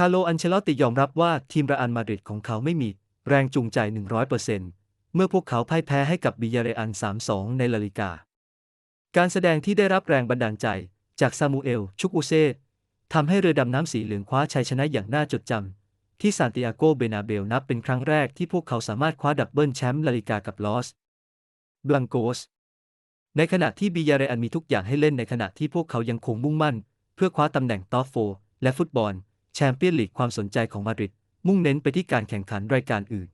คาร์โลอันเชลอติยอมรับว่าทีมเรอัลมาดริดของเขาไม่มีแรงจูงใจ 100%เมื่อพวกเขาพ่ายแพ้ให้กับบิยาเรอัน 3-2 ในลาลิกา การแสดงที่ได้รับแรงบันดาลใจจากซามูเอล ชุกอุเซทำให้เรือดำน้ำสีเหลืองคว้าชัยชนะอย่างน่าจดจำ ที่ซานติอาโก เบนาเบลนับเป็นครั้งแรกที่พวกเขาสามารถคว้าดับเบิลแชมป์ลาลิกากับลอสบลังโกส ในขณะที่บิยาเรอันมีทุกอย่างให้เล่นในขณะที่พวกเขายังคงมุ่งมั่น เพื่อคว้าตำแหน่งท็อปโฟร์และฟุตบอล แชมเปี้ยนลีกความสนใจของมาดริดมุ่งเน้นไปที่การแข่งขันรายการอื่น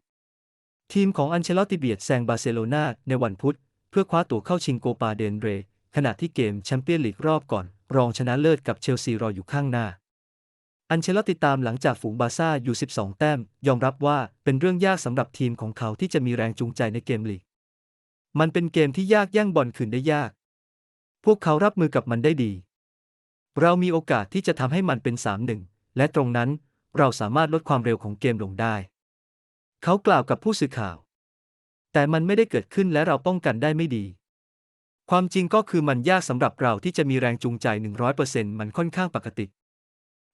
ทีมของอันเชลอติเบียดแซงบาร์เซโลนาในวันพุธ เพื่อคว้าตั๋วเข้าชิงโกปาเดนเร ขณะที่เกมแชมเปี้ยนลีกรอบก่อน รองชนะเลิศกับเชลซีรออยู่ข้างหน้า อันเชลอติตามหลังจากฝูงบาซ่าอยู่ 12 แต้ม ยอมรับว่าเป็นเรื่องยากสำหรับทีมของเขาที่จะมีแรงจูงใจในเกมลีก มันเป็นเกมที่ยากแย่งบอลคืนได้ยาก พวกเขารับมือกับมันได้ดี เรามีโอกาสที่จะทำให้มันเป็น3-1 และตรงนั้นเราสามารถลดความเร็วของเกมลงได้ เขากล่าวกับผู้สื่อข่าว แต่มันไม่ได้เกิดขึ้นและเราป้องกันได้ไม่ดี ความจริงก็คือมันยากสำหรับเราที่จะมีแรงจูงใจ 100%มันค่อนข้างปกติ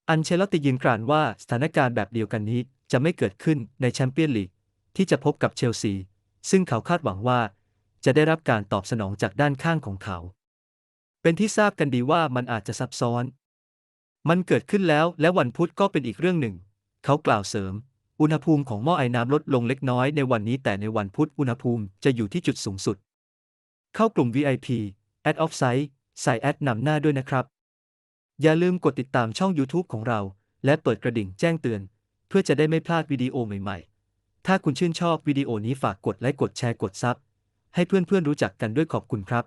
อันเชลตติยืนกรานว่าสถานการณ์แบบเดียวกันนี้จะไม่เกิดขึ้นในแชมเปี้ยนลีกที่จะพบกับเชลซี ซึ่งเขาคาดหวังว่า จะได้รับการตอบสนองจากด้านข้างของเขา เป็นที่ทราบกันดีว่ามันอาจจะซับซ้อน มันเกิดขึ้นแล้วและวันพุธก็เป็นอีกเรื่องหนึ่ง เขากล่าวเสริม อุณหภูมิของหม้อไอ้น้ำลดลงเล็กน้อยในวันนี้แต่ในวันพุธอุณหภูมิจะอยู่ที่จุดสูงสุด เข้ากลุ่ม VIP Ad Offsite ใส่แอดนำหน้าด้วยนะครับ อย่าลืมกดติดตามช่อง YouTube ของเรา และเปิดกระดิ่งแจ้งเตือน เพื่อจะได้ไม่พลาดวิดีโอใหม่ๆ ถ้าคุณชื่นชอบวิดีโอนี้ฝากกดไลค์กดแชร์กดซับให้เพื่อนๆรู้จักกันด้วยขอบคุณครับ